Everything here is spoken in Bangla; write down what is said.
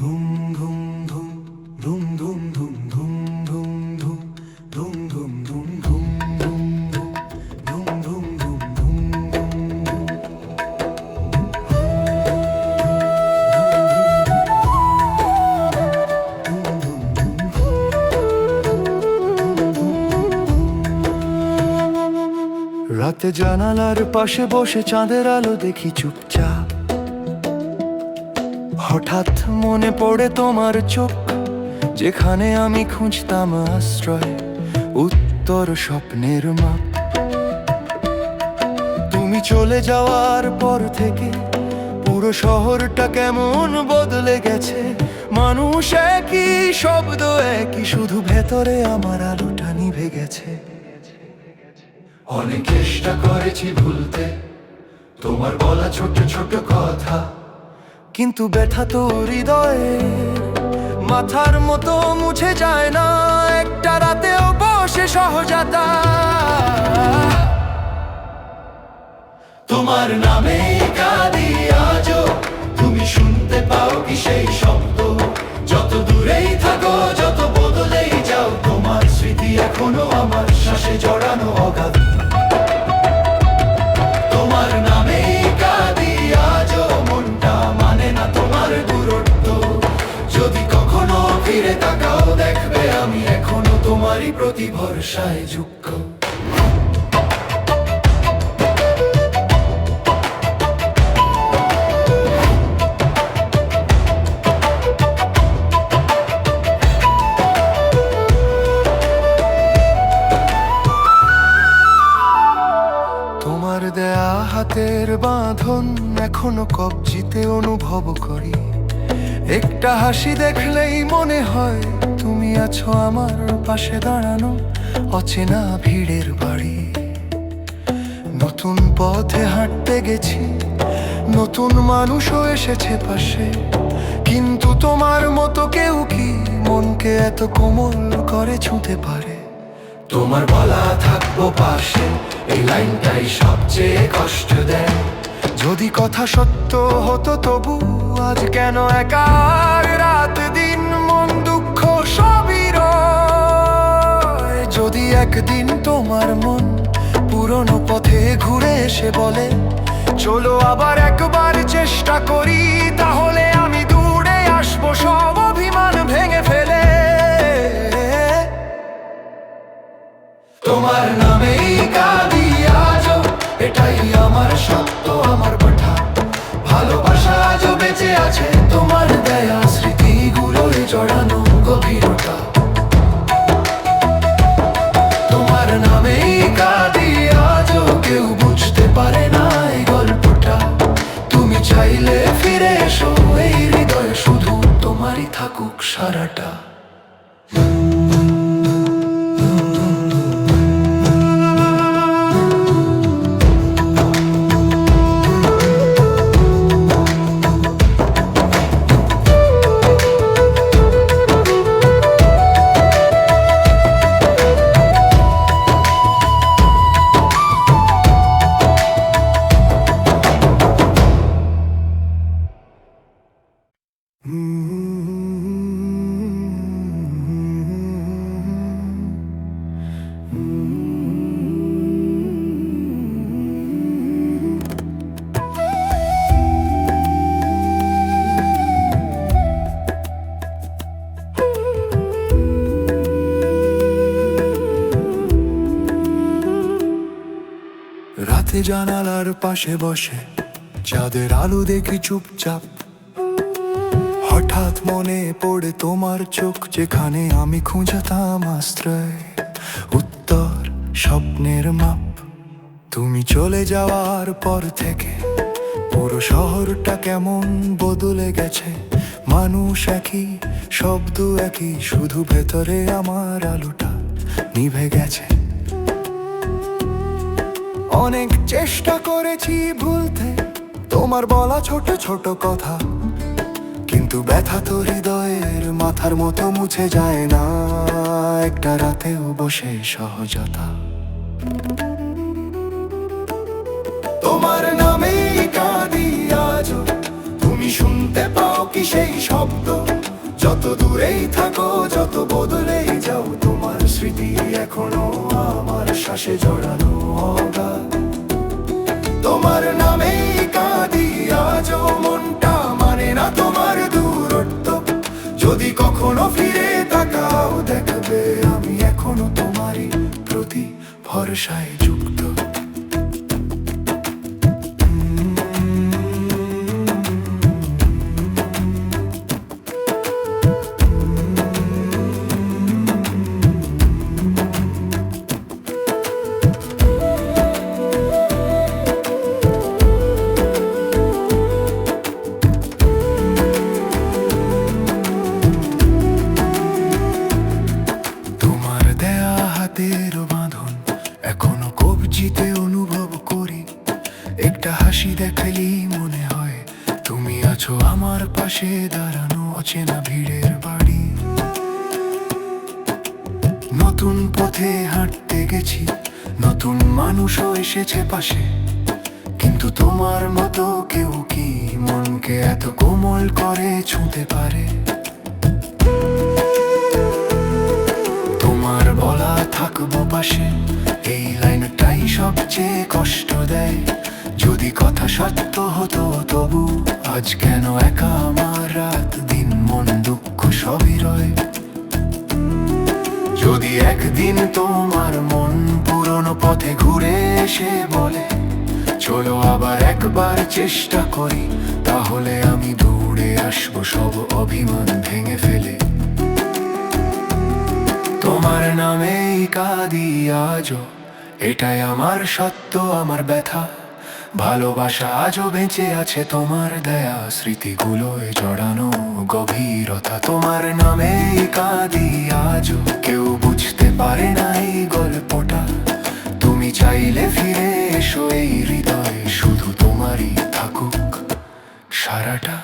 ধুম ধুম ধুম ধুম ধুম ধুম ধুম ধুম ধুম ধুম ধুম ধুম ধুম রাতে জানালার পাশে বসে চাঁদের আলো দেখি চুপচাপ হঠাৎ মনে পড়ে তোমার চোখ, যেখানে আমি খুঁজতাম আশ্রয়, উত্তর স্বপ্নের মাপ। তুমি চলে যাওয়ার পর থেকে পুরো শহরটা কেমন বদলে গেছে। মানুষ একই শব্দ, একই শুধু ভেতরে আমার আলোটা নিভে গেছে। অনেক চেষ্টা করেছি ভুলতে, তোমার বলা ছোট ছোট কথা। কিন্তু ব্যথা তো হৃদয়ে। মাথার মতো মুছে যায় না, একটা রাতেও বসে সহজাতা। তোমার নামে কাঁদি আজও, তুমি শুনতে পাও কি সেই শব্দ? যত দূরেই থাকো, যত বদলেই যাও, তোমার স্মৃতি এখনও আমার শ্বাসে জড়ানো অগাধ। প্রতি ভরসায় যুক্ত। তোমার দেয়া হাতের বাঁধন এখনও কবজিতে অনুভব করি। একটা হাসি দেখলেই মনে হয় তুমি আছো আমার পাশে দাঁড়ানো অচেনা ভিড়ের বাড়ি। নতুন পথে হাঁটতে গেছি, নতুন মানুষও এসেছে পাশে। কিন্তু তোমার মতো কেউ কি মনকে এত কোমল করে ছুঁতে পারে? তোমার বলা থাকব পাশে, এই লাইনটাই সবচেয়ে কষ্ট দেয়। যদি কথা সত্য হতো তবু আজ কেন একার রাত দিন মন দুঃখ সবই রয়? যদি একদিন তোমার মন পুরনো পথে ঘুরে এসে বলে, চলো আবার একবার চেষ্টা করি, তাহলে আমি দূরে আসব সব আছে তোমার দেয়া স্মৃতিগুলোয় জড়ানো গভীরতা। তোমার নামেই কাঁদি, আজও কেউ বুঝতে পারে না এই গল্পটা। তুমি চাইলে ফিরে এসো, এই হৃদয় শুধু তোমারই থাকুক সারাটা। জানালার পাশে বসে, চাঁদের আলো দেখি চুপচাপ। হঠাৎ মনে পড়ে তোমার চোখ, যেখানে আমি খুঁজতাম আশ্রয়। উত্তর, স্বপ্নের মাপ। তুমি চলে যাওয়ার পর থেকে পুরো শহরটা কেমন বদলে গেছে। মানুষ একই, শব্দ একই, শুধু ভেতরে আমার আলোটা নিভে গেছে। অনেক চেষ্টা করেছি ভুলতে। তোমার বলা ছোট ছোট কথা। কিন্তু ব্যথা তো হৃদয়ের মাথার মতো মুছে যায় না। একটা রাতেও বসে সহজতা। তোমার নামেই কাঁদি আজও। তুমি শুনতে পাও কি সেই শব্দ? যত দূরেই থাকো, যত বদলেই যাও। তোমার স্মৃতি এখনও আমার শ্বাসে জড়ানো অগাধ। তোমার নামেই কাঁদি আজ মনটা মানে না তোমার দূরত্ব। যদি কখনো ফিরে তাকাও, দেখবে আমি এখনও তোমারই প্রতি ভরসায় যুক্ত। হাতের বাঁধন এখনও কবজিতে অনুভব করি। একটা হাসি দেখালেই মনে হয় তুমি আছো আমার পাশে দাঁড়ানো অচেনা ভিড়ের বাড়ি। নতুন পথে হাঁটতে গেছি, নতুন মানুষও এসেছে পাশে। কিন্তু তোমার মতো কেউ কি মনকে এত কোমল করে ছুঁতে পারে? থাকব পাশে। এই লাইনটাই সবচেয়ে কষ্ট দেয়। যদি কথা সত্য হতো, তবু আজ কেন একা আমার রাত দিন মন দুঃখ সবই রয়? যদি একদিন তোমার মন পুরনো পথে ঘুরে এসে বলে, চলো আবার একবার চেষ্টা করি, তাহলে আমি দৌড়ে আসব, সব অভিমান ভেঙে ফেলে। কাঁদি আজও। এটাই আমার সত্য, আমার ব্যথা। ভালোবাসা আজও বেঁচে আছে তোমার দয়া। স্মৃতিগুলোয় জড়ানো গভীরতা তোমার নামেই কাঁদি আজও। কেউ বুঝতে পারে না এই গল্পটা। তুমি চাইলে ফিরে এসো এই হৃদয়ে, শুধু তোমারই থাকুক সারাটা।